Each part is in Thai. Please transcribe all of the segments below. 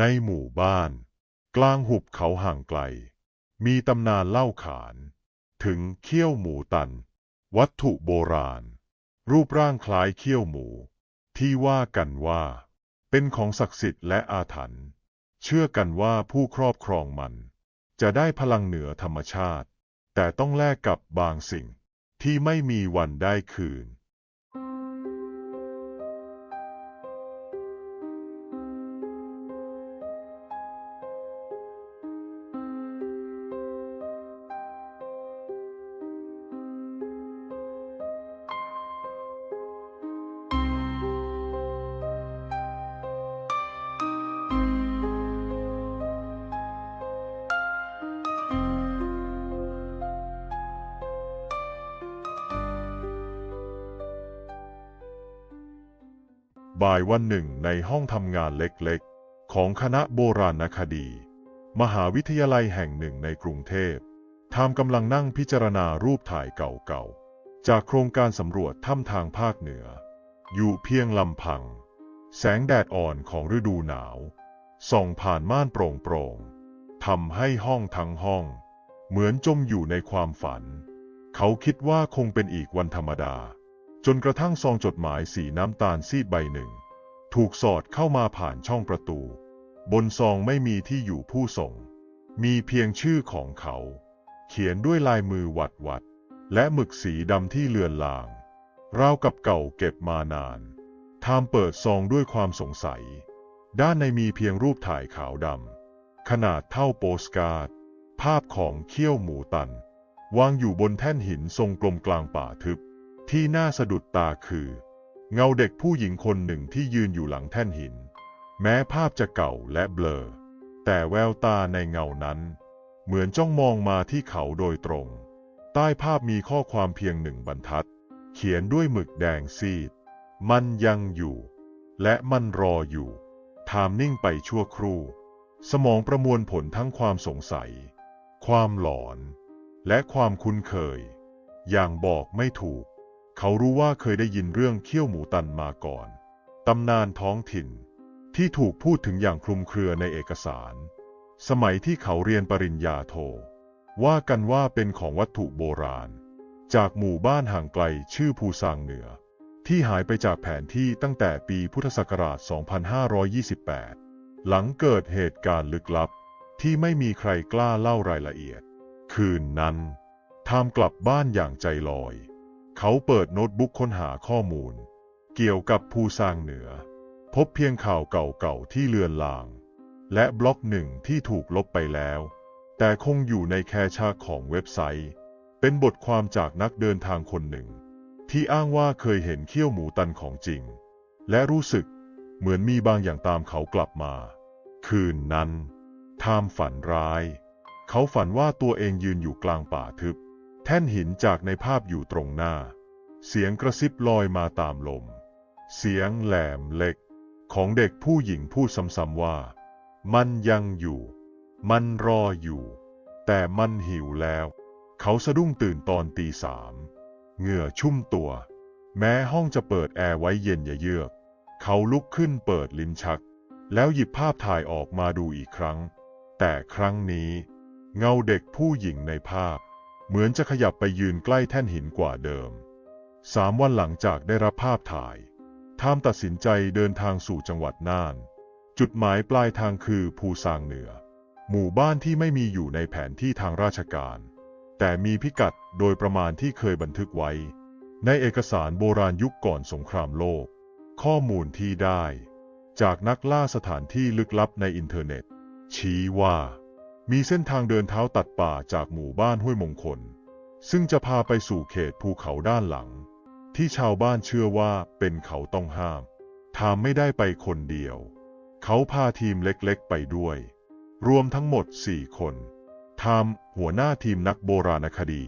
ในหมู่บ้าน กลางหุบเขาห่างไกล มีตำนานเล่าขาน ถึงเขี้ยวหมูตัน วัตถุโบราณ รูปร่างคล้ายเขี้ยวหมู ที่ว่ากันว่า เป็นของศักดิ์สิทธิ์และอาถรรพ์เชื่อกันว่าผู้ครอบครองมัน จะได้พลังเหนือธรรมชาติ แต่ต้องแลกกับบางสิ่งที่ไม่มีวันได้คืน บ่ายวันหนึ่งในห้องทำงานเล็กๆ ของคณะโบราณคดี มหาวิทยาลัยแห่งหนึ่งในกรุงเทพทามกำลังนั่งพิจารณารูปถ่ายเก่าๆ จากโครงการสำรวจถ้ำทางภาคเหนือ อยู่เพียงลำพัง แสงแดดอ่อนของฤดูหนาว ส่องผ่านม่านโปร่งๆทำให้ห้องทั้งห้อง เหมือนจมอยู่ในความฝัน เขาคิดว่าคงเป็นอีกวันธรรมดาจนกระทั่งซองจดหมายสีน้ำตาลซีดใบหนึ่ง ถูกสอดเข้ามาผ่านช่องประตู บนซองไม่มีที่อยู่ผู้ส่ง มีเพียงชื่อของเขา เขียนด้วยลายมือหวัดหวัดๆและหมึกสีดำที่เลือนลางราวกับเก่าเก็บมานานทามเปิดซองด้วยความสงสัย ด้านในมีเพียงรูปถ่ายขาวดำขนาดเท่าโปสการ์ด ภาพของเขี้ยวหมูตัน วางอยู่บนแท่นหินทรงกลมกลางป่าทึบ ที่น่าสะดุดตาคือ เงาเด็กผู้หญิงคนหนึ่งที่ยืนอยู่หลังแท่นหิน แม้ภาพจะเก่าและเบลอ แต่แววตาในเงานั้น เหมือนจ้องมองมาที่เขาโดยตรง ใต้ภาพมีข้อความเพียงหนึ่งบรรทัด เขียนด้วยหมึกแดงซีด มันยังอยู่ และมันรออยู่ทามนิ่งไปชั่วครู่ สมองประมวลผลทั้งความสงสัย ความหลอน และความคุ้นเคย อย่างบอกไม่ถูก เขารู้ว่าเคยได้ยินเรื่องเขี้ยวหมูตันมาก่อน ตำนานท้องถิ่นที่ถูกพูดถึงอย่างคลุมเครือในเอกสาร สมัยที่เขาเรียนปริญญาโท ว่ากันว่าเป็นของวัตถุโบราณ จากหมู่บ้านห่างไกลชื่อภูซางเหนือ ที่หายไปจากแผนที่ตั้งแต่ปีพุทธศักราช 2528 หลังเกิดเหตุการณ์ลึกลับ ที่ไม่มีใครกล้าเล่ารายละเอียด คืนนั้นทามกลับบ้านอย่างใจลอย เขาเปิดโน้ตบุ๊กค้นหาข้อมูล เกี่ยวกับภูซางเหนือ พบเพียงข่าวเก่าๆที่เลือนลาง และบล็อกหนึ่งที่ถูกลบไปแล้ว แต่คงอยู่ในแคชาของเว็บไซต์ เป็นบทความจากนักเดินทางคนหนึ่ง ที่อ้างว่าเคยเห็นเขี้ยวหมูตันของจริง และรู้สึกเหมือนมีบางอย่างตามเขากลับมา คืนนั้นทามฝันร้าย เขาฝันว่าตัวเองยืนอยู่กลางป่าทึบ แท่นหินจากในภาพอยู่ตรงหน้า เสียงกระซิบลอยมาตามลม เสียงแหลมเล็ก ของเด็กผู้หญิงพูดซ้ำๆว่า มันยังอยู่ มันรออยู่ แต่มันหิวแล้ว เขาสะดุ้งตื่นตอนตีสาม เหงื่อชุ่มตัว แม้ห้องจะเปิดแอร์ไว้เย็นเยือก เขาลุกขึ้นเปิดลิ้นชัก แล้วหยิบภาพถ่ายออกมาดูอีกครั้ง แต่ครั้งนี้ เงาเด็กผู้หญิงในภาพ เหมือนจะขยับไปยืนใกล้แท่นหินกว่าเดิม สามวันหลังจากได้รับภาพถ่ายทามตัดสินใจเดินทางสู่จังหวัดน่าน จุดหมายปลายทางคือภูซางเหนือ หมู่บ้านที่ไม่มีอยู่ในแผนที่ทางราชการ แต่มีพิกัดโดยประมาณที่เคยบันทึกไว้ ในเอกสารโบราณยุคก่อนสงครามโลก ข้อมูลที่ได้ จากนักล่าสถานที่ลึกลับในอินเทอร์เน็ต ชี้ว่า มีเส้นทางเดินเท้าตัดป่าจากหมู่บ้านห้วยมงคล ซึ่งจะพาไปสู่เขตภูเขาด้านหลัง ที่ชาวบ้านเชื่อว่าเป็นเขาต้องห้ามทามไม่ได้ไปคนเดียว เขาพาทีมเล็กๆไปด้วย รวมทั้งหมดสี่คนทามหัวหน้าทีมนักโบราณคดี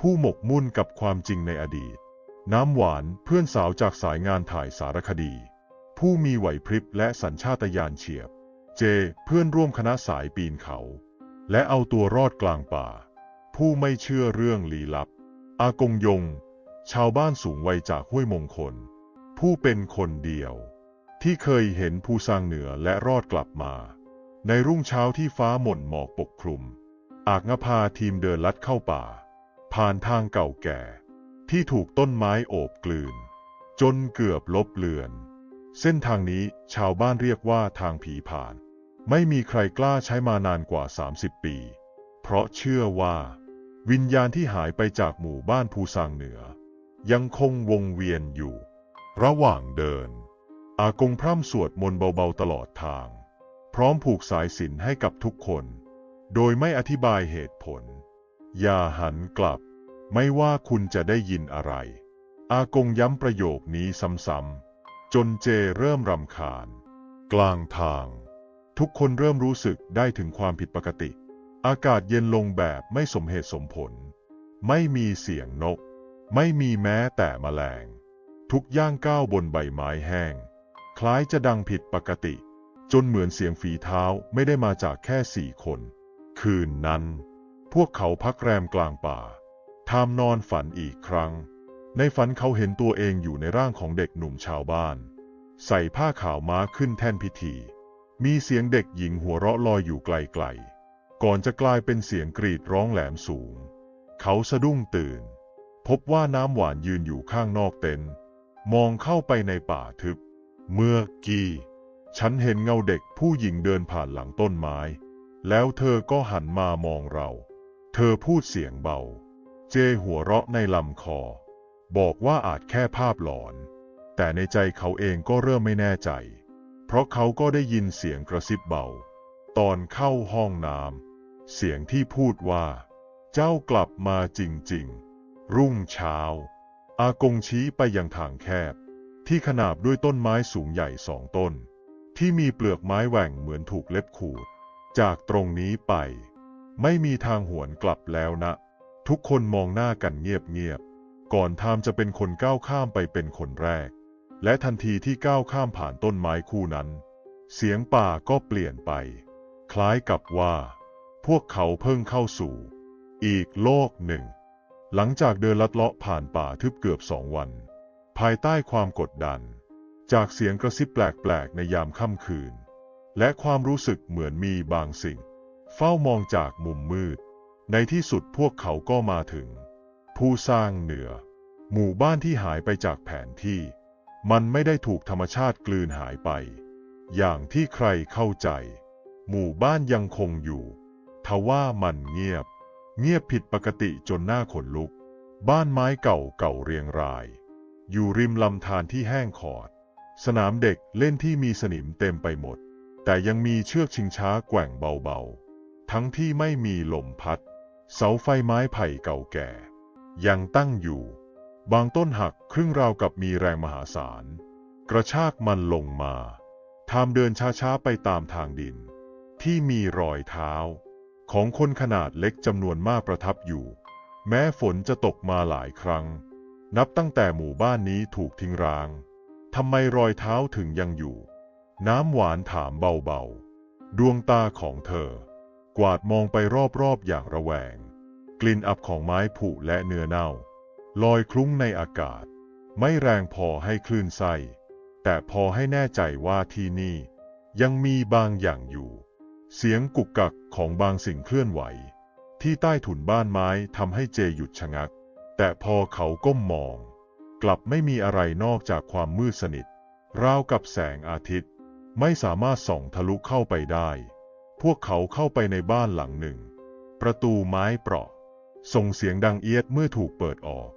ผู้หมกมุ่นกับความจริงในอดีต น้ำหวานเพื่อนสาวจากสายงานถ่ายสารคดี ผู้มีไหวพริบและสัญชาตญาณเฉียบ เจเพื่อนร่วมคณะสายปีนเขา และเอาตัวรอดกลางป่า ผู้ไม่เชื่อเรื่องลี้ลับ อากงยง ชาวบ้านสูงวัยจากห้วยมงคล ผู้เป็นคนเดียว ที่เคยเห็นภูซางเหนือและรอดกลับมา ในรุ่งเช้าที่ฟ้าหม่นหมอกปกคลุม อากนภาทีมเดินลัดเข้าป่า ผ่านทางเก่าแก่ ที่ถูกต้นไม้โอบกลืน จนเกือบลบเลือน เส้นทางนี้ชาวบ้านเรียกว่าทางผีผ่าน ไม่มีใครกล้าใช้มานานกว่า 30 ปี เพราะเชื่อว่า วิญญาณที่หายไปจากหมู่บ้านภูซางเหนือ ยังคงวงเวียนอยู่ ระหว่างเดิน อากงพร่ำสวดมนต์เบาๆตลอดทาง พร้อมผูกสายสินให้กับทุกคน โดยไม่อธิบายเหตุผล อย่าหันกลับ ไม่ว่าคุณจะได้ยินอะไร อากงย้ำประโยคนี้ซ้ำๆจนเจเริ่มรำคาญ กลางทาง ทุกคนเริ่มรู้สึกได้ถึงความผิดปกติ อากาศเย็นลงแบบไม่สมเหตุสมผล ไม่มีเสียงนก ไม่มีแม้แต่แมลง ทุกย่างก้าวบนใบไม้แห้ง คล้ายจะดังผิดปกติ จนเหมือนเสียงฝีเท้าไม่ได้มาจากแค่สี่คน คืนนั้น พวกเขาพักแรมกลางป่าทามนอนฝันอีกครั้ง ในฝันเขาเห็นตัวเองอยู่ในร่างของเด็กหนุ่มชาวบ้าน ใส่ผ้าขาวม้าขึ้นแท่นพิธี มีเสียงเด็กหญิงหัวเราะลอยอยู่ไกลๆ ก่อนจะกลายเป็นเสียงกรีดร้องแหลมสูง เขาสะดุ้งตื่น พบว่าน้ำหวานยืนอยู่ข้างนอกเต็นท์มองเข้าไปในป่าทึบ เมื่อกี้ ฉันเห็นเงาเด็กผู้หญิงเดินผ่านหลังต้นไม้ แล้วเธอก็หันมามองเรา เธอพูดเสียงเบา เจหัวเราะในลำคอ บอกว่าอาจแค่ภาพหลอน แต่ในใจเขาเองก็เริ่มไม่แน่ใจ เพราะเขาก็ได้ยินเสียงกระซิบเบา ตอนเข้าห้องน้ำเสียงที่พูดว่า เจ้ากลับมาจริงๆ รุ่งเช้า อากงชี้ไปยังทางแคบ ที่ขนาบด้วยต้นไม้สูงใหญ่สองต้น ที่มีเปลือกไม้แหว่งเหมือนถูกเล็บขูด จากตรงนี้ไป ไม่มีทางหวนกลับแล้วนะ ทุกคนมองหน้ากันเงียบๆก่อนทามจะเป็นคนก้าวข้ามไปเป็นคนแรก และทันทีที่ก้าวข้ามผ่านต้นไม้คู่นั้น เสียงป่าก็เปลี่ยนไป คล้ายกับว่า พวกเขาเพิ่งเข้าสู่ อีกโลกหนึ่ง หลังจากเดินลัดเลาะผ่านป่าทึบเกือบสองวัน ภายใต้ความกดดัน จากเสียงกระซิบแปลกๆในยามค่ำคืน และความรู้สึกเหมือนมีบางสิ่ง เฝ้ามองจากมุมมืด ในที่สุดพวกเขาก็มาถึง ผู้สร้างเหนือ หมู่บ้านที่หายไปจากแผนที่ มันไม่ได้ถูกธรรมชาติกลืนหายไป อย่างที่ใครเข้าใจ หมู่บ้านยังคงอยู่ทว่ามันเงียบ เงียบผิดปกติจนหน้าขนลุก บ้านไม้เก่าเก่าเรียงราย อยู่ริมลำธารที่แห้งขอด สนามเด็กเล่นที่มีสนิมเต็มไปหมด แต่ยังมีเชือกชิงช้าแกว่งเบาๆ ทั้งที่ไม่มีลมพัด เสาไฟไม้ไผ่เก่าแก่ ยังตั้งอยู่ บางต้นหักครึ่งราวกับมีแรงมหาศาล กระชากมันลงมา ทามเดินช้าๆไปตามทางดิน ที่มีรอยเท้า ของคนขนาดเล็กจำนวนมากประทับอยู่ แม้ฝนจะตกมาหลายครั้ง นับตั้งแต่หมู่บ้านนี้ถูกทิ้งร้างทำไมรอยเท้าถึงยังอยู่ น้ำหวานถามเบาๆ ดวงตาของเธอ กวาดมองไปรอบๆอย่างระแวง กลิ่นอับของไม้ผุและเนื้อเน่า ลอยคลุ้งในอากาศ ไม่แรงพอให้คลื่นไส้แต่พอให้แน่ใจว่าที่นี่ ยังมีบางอย่างอยู่ เสียงกุกกักของบางสิ่งเคลื่อนไหว ที่ใต้ถุนบ้านไม้ทำให้เจหยุดชะงัก แต่พอเขาก้มมอง กลับไม่มีอะไรนอกจากความมืดสนิท ราวกับแสงอาทิตย์ ไม่สามารถส่องทะลุเข้าไปได้ พวกเขาเข้าไปในบ้านหลังหนึ่ง ประตูไม้เปราะ ส่งเสียงดังเอียดเมื่อถูกเปิดออก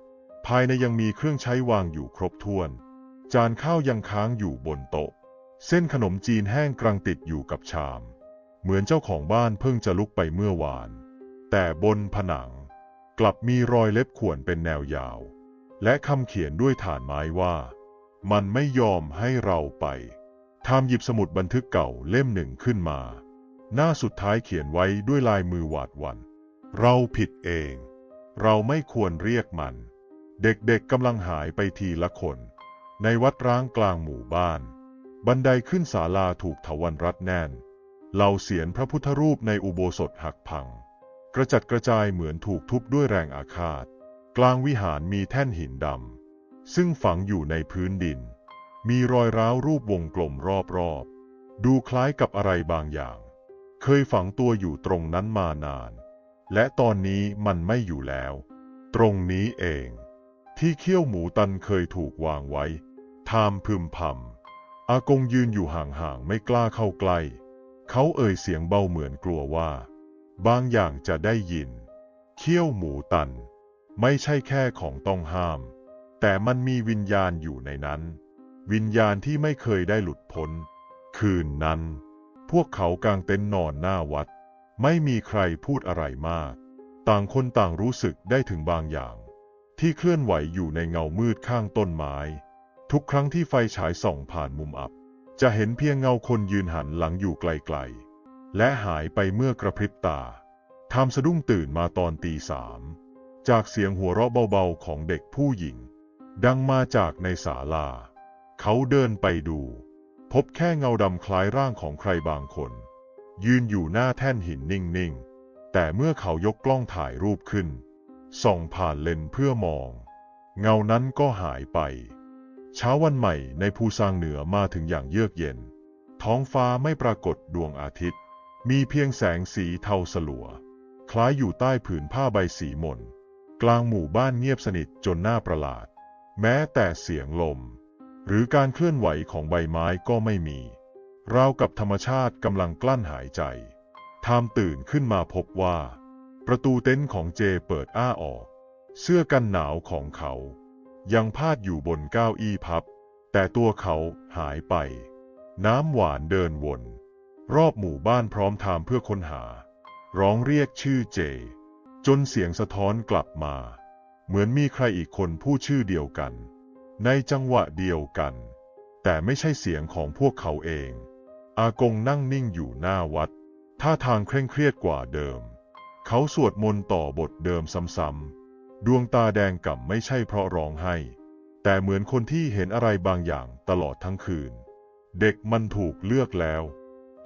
ภายในยังมีเครื่องใช้วางอยู่ครบถ้วน จานข้าวยังค้างอยู่บนโต๊ะ เส้นขนมจีนแห้งกรังติดอยู่กับชาม เหมือนเจ้าของบ้านเพิ่งจะลุกไปเมื่อวาน แต่บนผนัง กลับมีรอยเล็บข่วนเป็นแนวยาว และคำเขียนด้วยฐานไม้ว่า มันไม่ยอมให้เราไปทามหยิบสมุดบันทึกเก่าเล่มหนึ่งขึ้นมา หน้าสุดท้ายเขียนไว้ด้วยลายมือหวาดวัน เราผิดเอง เราไม่ควรเรียกมัน เด็กๆกำลังหายไปทีละคน ในวัดร้างกลางหมู่บ้าน บันไดขึ้นศาลาถูกถวันรัดแน่นเหล่าเสียนพระพุทธรูปในอุโบสถหักพัง กระจัดกระจายเหมือนถูกทุบด้วยแรงอาฆาต กลางวิหารมีแท่นหินดำ ซึ่งฝังอยู่ในพื้นดิน มีรอยร้าวรูปวงกลมรอบๆ ดูคล้ายกับอะไรบางอย่าง เคยฝังตัวอยู่ตรงนั้นมานาน และตอนนี้มันไม่อยู่แล้ว ตรงนี้เอง ที่เขี้ยวหมูตันเคยถูกวางไว้ ทามพึมพำอากงยืนอยู่ห่างๆไม่กล้าเข้าใกล้ เขาเอ่ยเสียงเบาเหมือนกลัวว่า บางอย่างจะได้ยิน เขี้ยวหมูตัน ไม่ใช่แค่ของต้องห้าม แต่มันมีวิญญาณอยู่ในนั้น วิญญาณที่ไม่เคยได้หลุดพ้น คืนนั้น พวกเขากางเต็นท์นอนหน้าวัด ไม่มีใครพูดอะไรมาก ต่างคนต่างรู้สึกได้ถึงบางอย่าง ที่เคลื่อนไหวอยู่ในเงามืดข้างต้นไม้ ทุกครั้งที่ไฟฉายส่องผ่านมุมอับ จะเห็นเพียงเงาคนยืนหันหลังอยู่ไกลๆ และหายไปเมื่อกระพริบตาทำสะดุ้งตื่นมาตอนตีสามจากเสียงหัวเราะเบาๆของเด็กผู้หญิง ดังมาจากในศาลา เขาเดินไปดู พบแค่เงาดำคล้ายร่างของใครบางคน ยืนอยู่หน้าแท่นหินนิ่งๆ แต่เมื่อเขายกกล้องถ่ายรูปขึ้น ส่องผ่านเลนเพื่อมอง เงานั้นก็หายไป เช้าวันใหม่ในภูซางเหนือมาถึงอย่างเยือกเย็น ท้องฟ้าไม่ปรากฏดวงอาทิตย์ มีเพียงแสงสีเทาสลัว คล้ายอยู่ใต้ผืนผ้าใบสีหม่นกลางหมู่บ้านเงียบสนิทจนน่าประหลาด แม้แต่เสียงลม หรือการเคลื่อนไหวของใบไม้ก็ไม่มี ราวกับธรรมชาติกำลังกลั้นหายใจทามตื่นขึ้นมาพบว่า ประตูเต็นท์ของเจเปิดอ้าออก เสื้อกันหนาวของเขา ยังพาดอยู่บนเก้าอี้พับ แต่ตัวเขาหายไป น้ำหวานเดินวน รอบหมู่บ้านพร้อมทามเพื่อค้นหา ร้องเรียกชื่อเจ จนเสียงสะท้อนกลับมา เหมือนมีใครอีกคนพูดชื่อเดียวกัน ในจังหวะเดียวกัน แต่ไม่ใช่เสียงของพวกเขาเอง อากงนั่งนิ่งอยู่หน้าวัดท่าทางเคร่งเครียดกว่าเดิม เขาสวดมนต์ต่อบทเดิมซ้ำๆ ดวงตาแดงก่ำไม่ใช่เพราะร้องไห้ แต่เหมือนคนที่เห็นอะไรบางอย่างตลอดทั้งคืน เด็กมันถูกเลือกแล้ว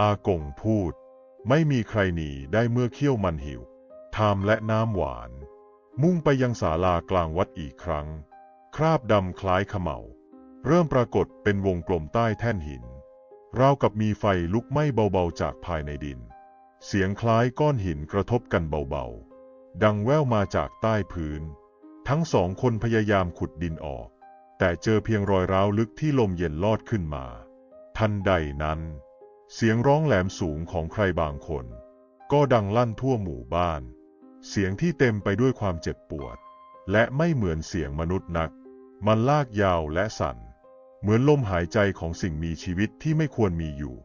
อากงพูด ไม่มีใครหนีได้เมื่อเขี้ยวมันหิวทามและน้ำหวาน มุ่งไปยังศาลากลางวัดอีกครั้ง คราบดำคล้ายขมเหลาเริ่มปรากฏเป็นวงกลมใต้แท่นหิน ราวกับมีไฟลุกไหม้เบาๆจากภายในดิน เสียงคล้ายก้อนหินกระทบกันเบาๆ ดังแว่วมาจากใต้พื้น ทั้งสองคนพยายามขุดดินออก แต่เจอเพียงรอยร้าวลึกที่ลมเย็นลอดขึ้นมา ทันใดนั้น เสียงร้องแหลมสูงของใครบางคน ก็ดังลั่นทั่วหมู่บ้าน เสียงที่เต็มไปด้วยความเจ็บปวด และไม่เหมือนเสียงมนุษย์นัก มันลากยาวและสั่น เหมือนลมหายใจของสิ่งมีชีวิตที่ไม่ควรมีอยู่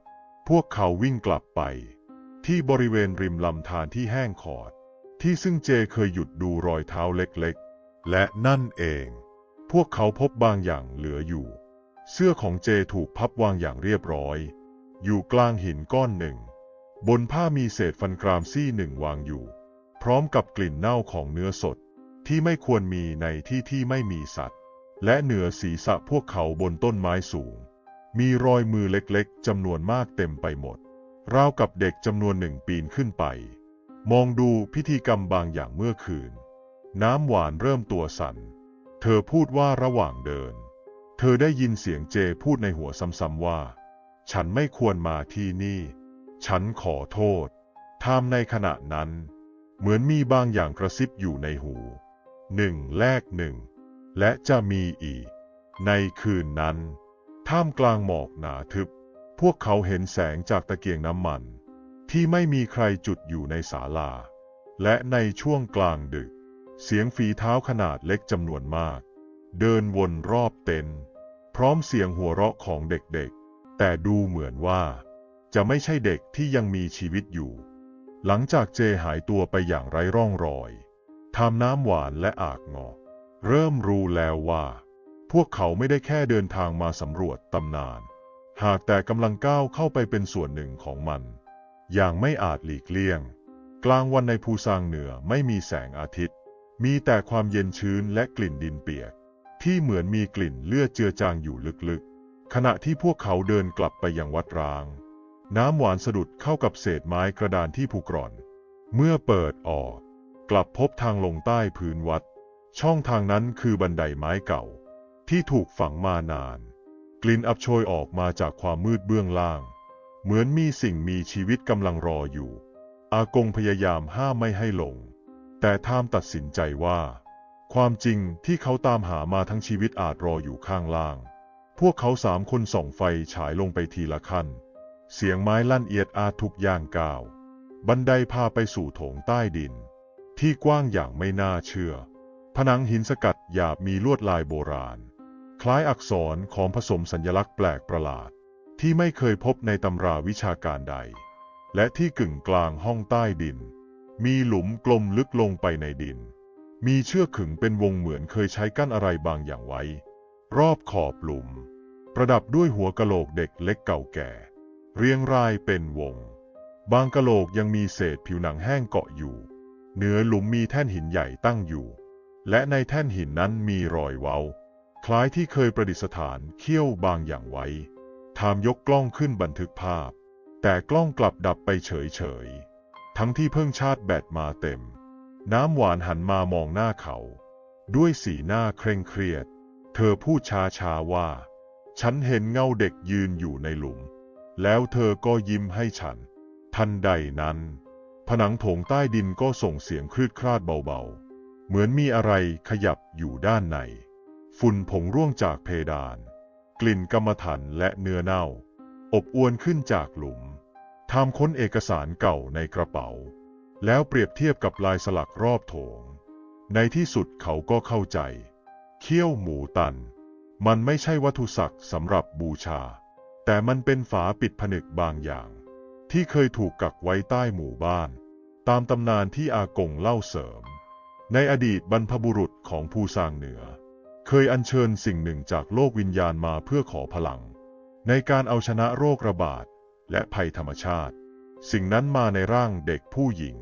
พวกเขาวิ่งกลับไป ที่บริเวณริมลำธารที่แห้งขอด ที่ซึ่งเจเคยหยุดดูรอยเท้าเล็กๆ และนั่นเอง พวกเขาพบบางอย่างเหลืออยู่ เสื้อของเจถูกพับวางอย่างเรียบร้อย อยู่กลางหินก้อนหนึ่ง บนผ้ามีเศษฟันกรามซี่หนึ่งวางอยู่ พร้อมกับกลิ่นเน่าของเนื้อสดที่ไม่ควรมีในที่ที่ไม่มีสัตว์ และเหนือศีรษะพวกเขาบนต้นไม้สูง มีรอยมือเล็กๆจำนวนมากเต็มไปหมด ราวกับเด็กจำนวนหนึ่งปีนขึ้นไป มองดูพิธีกรรมบางอย่างเมื่อคืน น้ำหวานเริ่มตัวสั่น เธอพูดว่าระหว่างเดิน เธอได้ยินเสียงเจพูดในหัวซ้ำๆว่า ฉันไม่ควรมาที่นี่ ฉันขอโทษทามในขณะนั้น เหมือนมีบางอย่างกระซิบอยู่ในหูหนึ่งแลกหนึ่ง และจะมีอีก ในคืนนั้น ท่ามกลางหมอกหนาทึบ พวกเขาเห็นแสงจากตะเกียงน้ำมัน ที่ไม่มีใครจุดอยู่ในศาลา และในช่วงกลางดึก เสียงฝีเท้าขนาดเล็กจำนวนมาก เดินวนรอบเต็นท์พร้อมเสียงหัวเราะของเด็กๆ แต่ดูเหมือนว่า จะไม่ใช่เด็กที่ยังมีชีวิตอยู่ หลังจากเจหายตัวไปอย่างไร้ร่องรอยทำน้ำหวานและอากงอเริ่มรู้แล้วว่า พวกเขาไม่ได้แค่เดินทางมาสำรวจตำนาน หากแต่กำลังก้าวเข้าไปเป็นส่วนหนึ่งของมัน อย่างไม่อาจหลีกเลี่ยง กลางวันในภูซางเหนือไม่มีแสงอาทิตย์ มีแต่ความเย็นชื้นและกลิ่นดินเปียก ที่เหมือนมีกลิ่นเลือดเจือจางอยู่ลึกๆ ขณะที่พวกเขาเดินกลับไปยังวัดร้าง น้ำหวานสะดุดเข้ากับเศษไม้กระดานที่ผูกร่อน เมื่อเปิดออก กลับพบทางลงใต้พื้นวัด ช่องทางนั้นคือบันไดไม้เก่า ที่ถูกฝังมานาน ลิ่นอับโชยออกมาจากความมืดเบื้องล่าง เหมือนมีสิ่งมีชีวิตกำลังรออยู่ อากงพยายามห้ามไม่ให้หลง แต่ทามตัดสินใจว่า ความจริงที่เขาตามหามาทั้งชีวิตอาจรออยู่ข้างล่าง พวกเขาสามคนส่องไฟฉายลงไปทีละขั้น เสียงไม้ลั่นเอียดอาทุกย่างก้าว บันไดพาไปสู่โถงใต้ดิน ที่กว้างอย่างไม่น่าเชื่อ ผนังหินสกัดหยาบมีลวดลายโบราณ คล้ายอักษรของผสมสัญลักษณ์แปลกประหลาด ที่ไม่เคยพบในตำราวิชาการใด และที่กึ่งกลางห้องใต้ดิน มีหลุมกลมลึกลงไปในดิน มีเชือกขึงเป็นวงเหมือนเคยใช้กั้นอะไรบางอย่างไว้ รอบขอบหลุม ประดับด้วยหัวกะโหลกเด็กเล็กเก่าแก่ เรียงรายเป็นวง บางกะโหลกยังมีเศษผิวหนังแห้งเกาะอยู่ เหนือหลุมมีแท่นหินใหญ่ตั้งอยู่ และในแท่นหินนั้นมีรอยเว้า คล้ายที่เคยประดิษฐานเขี้ยวบางอย่างไว้ทามยกกล้องขึ้นบันทึกภาพ แต่กล้องกลับดับไปเฉยๆทั้งที่เพิ่งชาร์จแบตมาเต็ม น้ำหวานหันมามองหน้าเขา ด้วยสีหน้าเคร่งเครียด เธอพูดช้าๆว่า ฉันเห็นเงาเด็กยืนอยู่ในหลุม แล้วเธอก็ยิ้มให้ฉัน ทันใดนั้น ผนังโถงใต้ดินก็ส่งเสียงคลืดคลาดเบาๆ เหมือนมีอะไรขยับอยู่ด้านใน ฝุ่นผงร่วงจากเพดาน กลิ่นกรรมฐานและเนื้อเน่า อบอวนขึ้นจากหลุมทำค้นเอกสารเก่าในกระเป๋า แล้วเปรียบเทียบกับลายสลักรอบโถง ในที่สุดเขาก็เข้าใจ เขี้ยวหมูตัน มันไม่ใช่วัตถุศักดิ์สำหรับบูชา แต่มันเป็นฝาปิดผนึกบางอย่าง ที่เคยถูกกักไว้ใต้หมู่บ้าน ตามตำนานที่อากงเล่าเสริม ในอดีตบรรพบุรุษของภูซางเหนือ เคยอัญเชิญสิ่งหนึ่งจากโลกวิญญาณมาเพื่อขอพลัง ในการเอาชนะโรคระบาดและภัยธรรมชาติ สิ่งนั้นมาในร่างเด็กผู้หญิง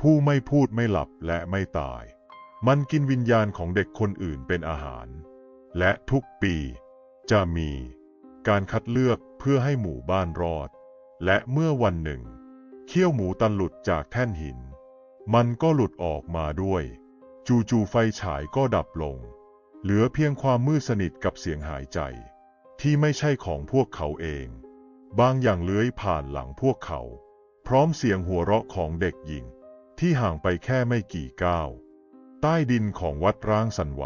ผู้ไม่พูดไม่หลับและไม่ตาย มันกินวิญญาณของเด็กคนอื่นเป็นอาหาร และทุกปีจะมีการคัดเลือกเพื่อให้หมู่บ้านรอด และเมื่อวันหนึ่ง เขี้ยวหมูตันหลุดจากแท่นหิน มันก็หลุดออกมาด้วย จู่ๆไฟฉายก็ดับลง เหลือเพียงความมืดสนิทกับเสียงหายใจ ที่ไม่ใช่ของพวกเขาเอง บางอย่างเลื้อยผ่านหลังพวกเขา พร้อมเสียงหัวเราะของเด็กหญิง ที่ห่างไปแค่ไม่กี่ก้าว ใต้ดินของวัดร้างสั่นไหว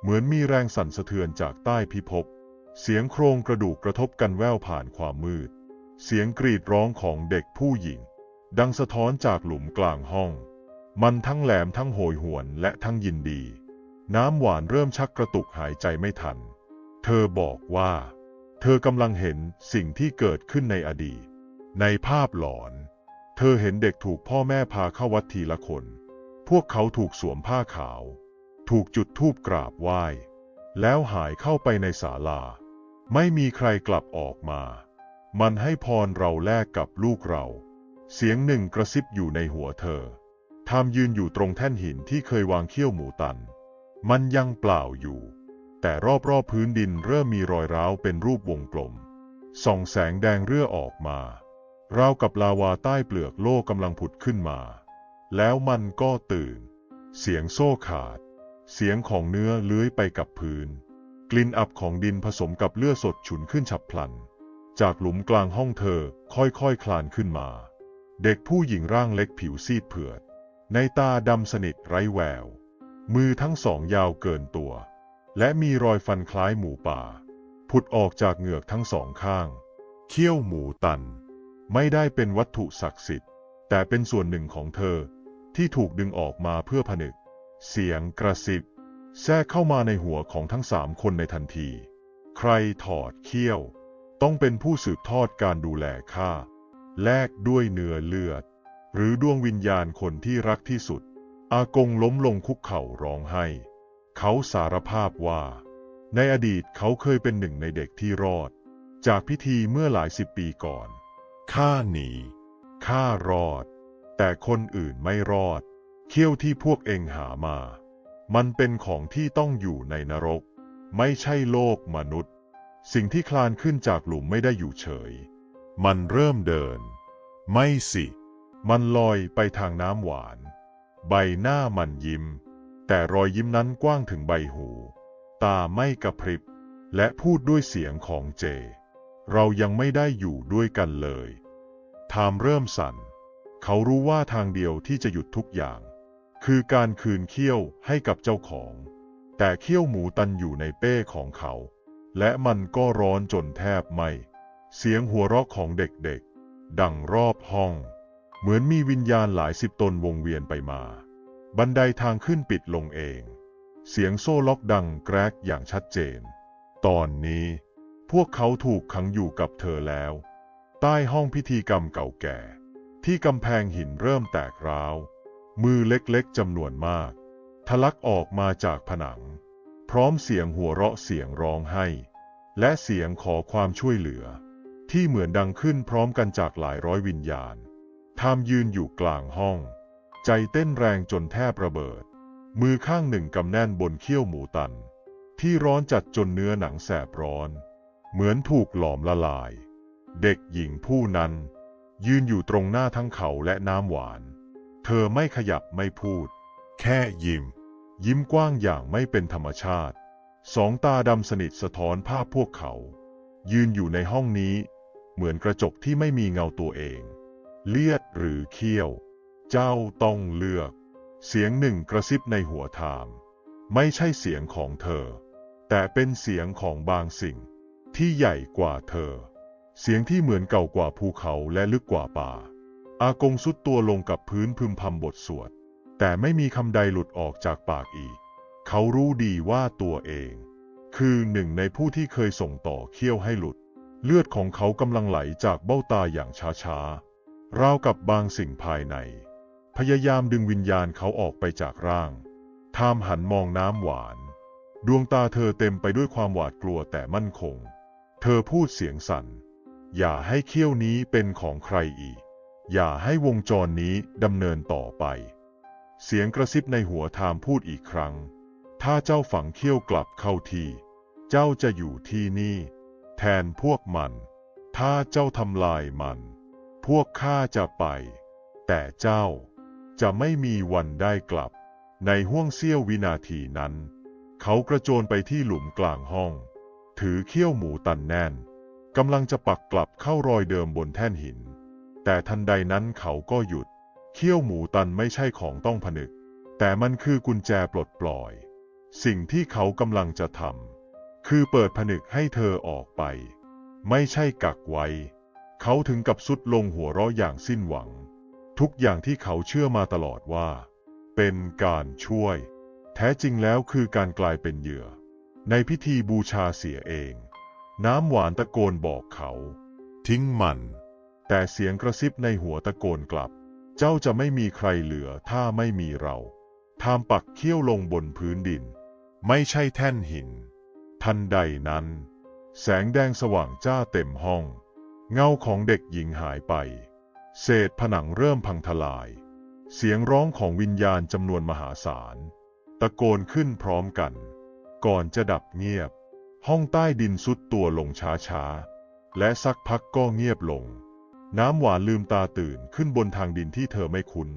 เหมือนมีแรงสั่นสะเทือนจากใต้พิภพเสียงโครงกระดูกกระทบกันแว่วผ่านความมืด เสียงกรีดร้องของเด็กผู้หญิง ดังสะท้อนจากหลุมกลางห้อง มันทั้งแหลมทั้งโหยหวนและทั้งยินดี น้ำหวานเริ่มชักกระตุกหายใจไม่ทัน เธอบอกว่า เธอกำลังเห็นสิ่งที่เกิดขึ้นในอดีต ในภาพหลอน เธอเห็นเด็กถูกพ่อแม่พาเข้าวัดทีละคน พวกเขาถูกสวมผ้าขาว ถูกจุดธูปกราบไหว้ แล้วหายเข้าไปในศาลา ไม่มีใครกลับออกมา มันให้พรเราแลกกับลูกเรา เสียงหนึ่งกระซิบอยู่ในหัวเธอทามยืนอยู่ตรงแท่นหินที่เคยวางเขี้ยวหมูตัน มันยังเปล่าอยู่ แต่รอบๆพื้นดินเริ่มมีรอยร้าวเป็นรูปวงกลม ส่องแสงแดงเรื่อออกมา ราวกับลาวาใต้เปลือกโลกกำลังผุดขึ้นมา แล้วมันก็ตื่น เสียงโซ่ขาด เสียงของเนื้อเลื้อยไปกับพื้น กลิ่นอับของดินผสมกับเลือดสดฉุนขึ้นฉับพลัน จากหลุมกลางห้องเธอค่อยๆคคลานขึ้นมา เด็กผู้หญิงร่างเล็กผิวซีดเผือด ในตาดำสนิทไร้แวว มือทั้งสองยาวเกินตัว และมีรอยฟันคล้ายหมูป่า ผุดออกจากเหงือกทั้งสองข้าง เขี้ยวหมูตัน ไม่ได้เป็นวัตถุศักดิ์สิทธิ์ แต่เป็นส่วนหนึ่งของเธอที่ถูกดึงออกมาเพื่อผนึก เสียงกระซิบ แทรกเข้ามาในหัวของทั้งสามคนในทันที ใครถอดเขี้ยว ต้องเป็นผู้สืบทอดการดูแลข้าแลกด้วยเนื้อเลือด หรือดวงวิญญาณคนที่รักที่สุด อากงล้มลงคุกเข่าร้องไห้ เขาสารภาพว่า ในอดีตเขาเคยเป็นหนึ่งในเด็กที่รอด จากพิธีเมื่อหลายสิบปีก่อน ข้าหนี ข้ารอด แต่คนอื่นไม่รอด เขี้ยวที่พวกเองหามา มันเป็นของที่ต้องอยู่ในนรก ไม่ใช่โลกมนุษย์ สิ่งที่คลานขึ้นจากหลุมไม่ได้อยู่เฉย มันเริ่มเดิน ไม่สิ มันลอยไปทางน้ำหวาน ใบหน้ามันยิ้ม แต่รอยยิ้มนั้นกว้างถึงใบหู ตาไม่กระพริบ และพูดด้วยเสียงของเจ เรายังไม่ได้อยู่ด้วยกันเลยทามเริ่มสั่น เขารู้ว่าทางเดียวที่จะหยุดทุกอย่าง คือการคืนเขี้ยวให้กับเจ้าของ แต่เขี้ยวหมูตันอยู่ในเป้ของเขา และมันก็ร้อนจนแทบไหมเสียงหัวเราะของเด็กๆ ดังรอบห้อง เหมือนมีวิญญาณหลายสิบตนวงเวียนไปมา บันไดทางขึ้นปิดลงเอง เสียงโซ่ล็อกดังแกรกอย่างชัดเจน ตอนนี้ พวกเขาถูกขังอยู่กับเธอแล้ว ใต้ห้องพิธีกรรมเก่าแก่ ที่กำแพงหินเริ่มแตกร้าว มือเล็กๆจำนวนมาก ทะลักออกมาจากผนัง พร้อมเสียงหัวเราะเสียงร้องไห้ และเสียงขอความช่วยเหลือ ที่เหมือนดังขึ้นพร้อมกันจากหลายร้อยวิญญาณ ทามยืนอยู่กลางห้อง ใจเต้นแรงจนแทบระเบิด มือข้างหนึ่งกำแน่นบนเขี้ยวหมูตัน ที่ร้อนจัดจนเนื้อหนังแสบร้อน เหมือนถูกหลอมละลาย เด็กหญิงผู้นั้น ยืนอยู่ตรงหน้าทั้งเขาและน้ำหวาน เธอไม่ขยับไม่พูด แค่ยิ้ม ยิ้มกว้างอย่างไม่เป็นธรรมชาติ สองตาดำสนิทสะท้อนภาพพวกเขา ยืนอยู่ในห้องนี้ เหมือนกระจกที่ไม่มีเงาตัวเอง เลียดหรือเคี้ยว เจ้าต้องเลือก เสียงหนึ่งกระซิบในหัวทาม ไม่ใช่เสียงของเธอ แต่เป็นเสียงของบางสิ่ง ที่ใหญ่กว่าเธอ เสียงที่เหมือนเก่ากว่าภูเขาและลึกกว่าป่า อากงสุดตัวลงกับพื้นพึมพำบทสวด แต่ไม่มีคำใดหลุดออกจากปากอีก เขารู้ดีว่าตัวเอง คือหนึ่งในผู้ที่เคยส่งต่อเขี้ยวให้หลุด เลือดของเขากำลังไหลจากเบ้าตาอย่างช้าๆ ราวกับบางสิ่งภายใน พยายามดึงวิญญาณเขาออกไปจากร่างทามหันมองน้ำหวาน ดวงตาเธอเต็มไปด้วยความหวาดกลัวแต่มั่นคง เธอพูดเสียงสั่น อย่าให้เขี้ยวนี้เป็นของใครอีก อย่าให้วงจรนี้ดำเนินต่อไป เสียงกระซิบในหัวทามพูดอีกครั้ง ถ้าเจ้าฝังเขี้ยวกลับเข้าที เจ้าจะอยู่ที่นี่ แทนพวกมัน ถ้าเจ้าทำลายมัน พวกข้าจะไป แต่เจ้าจะไม่มีวันได้กลับ ในห้วงเสี้ยววินาทีนั้น เขากระโจนไปที่หลุมกลางห้อง ถือเขี้ยวหมูตันแน่นกำลังจะปักกลับเข้ารอยเดิมบนแท่นหิน แต่ทันใดนั้นเขาก็หยุด เขี้ยวหมูตันไม่ใช่ของต้องผนึก แต่มันคือกุญแจปลดปล่อย สิ่งที่เขากำลังจะทำคือเปิดผนึกให้เธอออกไป ไม่ใช่กักไว้ เขาถึงกับสุดลงหัวเราะอย่างสิ้นหวัง ทุกอย่างที่เขาเชื่อมาตลอดว่า เป็นการช่วย แท้จริงแล้วคือการกลายเป็นเหยื่อ ในพิธีบูชาเสียเอง น้ำหวานตะโกนบอกเขา ทิ้งมัน แต่เสียงกระซิบในหัวตะโกนกลับ เจ้าจะไม่มีใครเหลือถ้าไม่มีเราทามปักเขี้ยวลงบนพื้นดิน ไม่ใช่แท่นหิน ทันใดนั้น แสงแดงสว่างจ้าเต็มห้อง เงาของเด็กหญิงหายไป เศษผนังเริ่มพังทลาย เสียงร้องของวิญญาณจำนวนมหาศาล ตะโกนขึ้นพร้อมกัน ก่อนจะดับเงียบ ห้องใต้ดินสุดตัวลงช้าๆ และสักพักก็เงียบลง น้ำหวานลืมตาตื่นขึ้นบนทางดินที่เธอไม่คุ้น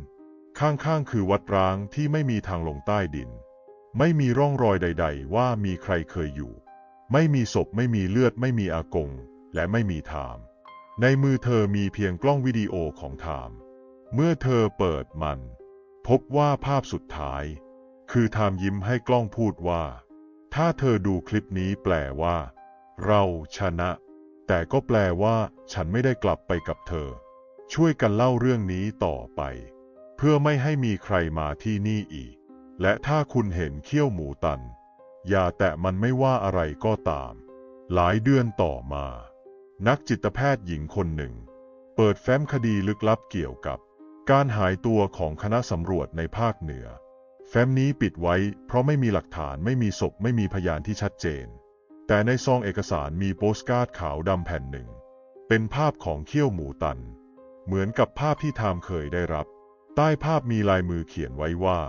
ข้างๆ คือวัดร้างที่ไม่มีทางลงใต้ดิน ไม่มีร่องรอยใด ๆ ว่ามีใครเคยอยู่ ไม่มีศพไม่มีเลือดไม่มีอากง และไม่มีทาม ในมือเธอมีเพียงกล้องวิดีโอของไทามเมื่อเธอเปิดมัน พบว่าภาพสุดท้าย คือไทามยิ้มให้กล้องพูดว่า ถ้าเธอดูคลิปนี้แปลว่า เราชนะ แต่ก็แปลว่า ฉันไม่ได้กลับไปกับเธอ ช่วยกันเล่าเรื่องนี้ต่อไป เพื่อไม่ให้มีใครมาที่นี่อีก และถ้าคุณเห็นเขี้ยวหมูตัน อย่าแตะมันไม่ว่าอะไรก็ตาม หลายเดือนต่อมา นักจิตแพทย์หญิงคนหนึ่ง เปิดแฟ้มคดีลึกลับเกี่ยวกับ การหายตัวของคณะสำรวจในภาคเหนือ แฟ้มนี้ปิดไว้เพราะไม่มีหลักฐานไม่มีศพไม่มีพยานที่ชัดเจน แต่ในซองเอกสารมีโปสการ์ดขาวดำแผ่นหนึ่ง เป็นภาพของเขี้ยวหมูตัน เหมือนกับภาพที่ทามเคยได้รับ ใต้ภาพมีลายมือเขียนไว้ว่า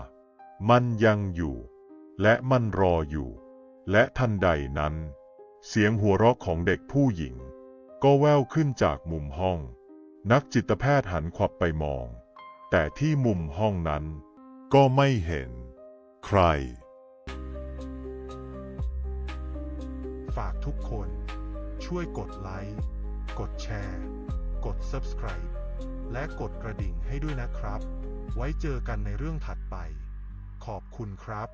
มันยังอยู่ และมันรออยู่ และทันใดนั้น เสียงหัวเราะของเด็กผู้หญิง ก็แว่วขึ้นจากมุมห้อง นักจิตแพทย์หันขวับไปมอง แต่ที่มุมห้องนั้น ก็ไม่เห็น ใคร ฝากทุกคนช่วยกดไลค์ กดแชร์ กด Subscribe และกดกระดิ่งให้ด้วยนะครับ ไว้เจอกันในเรื่องถัดไป ขอบคุณครับ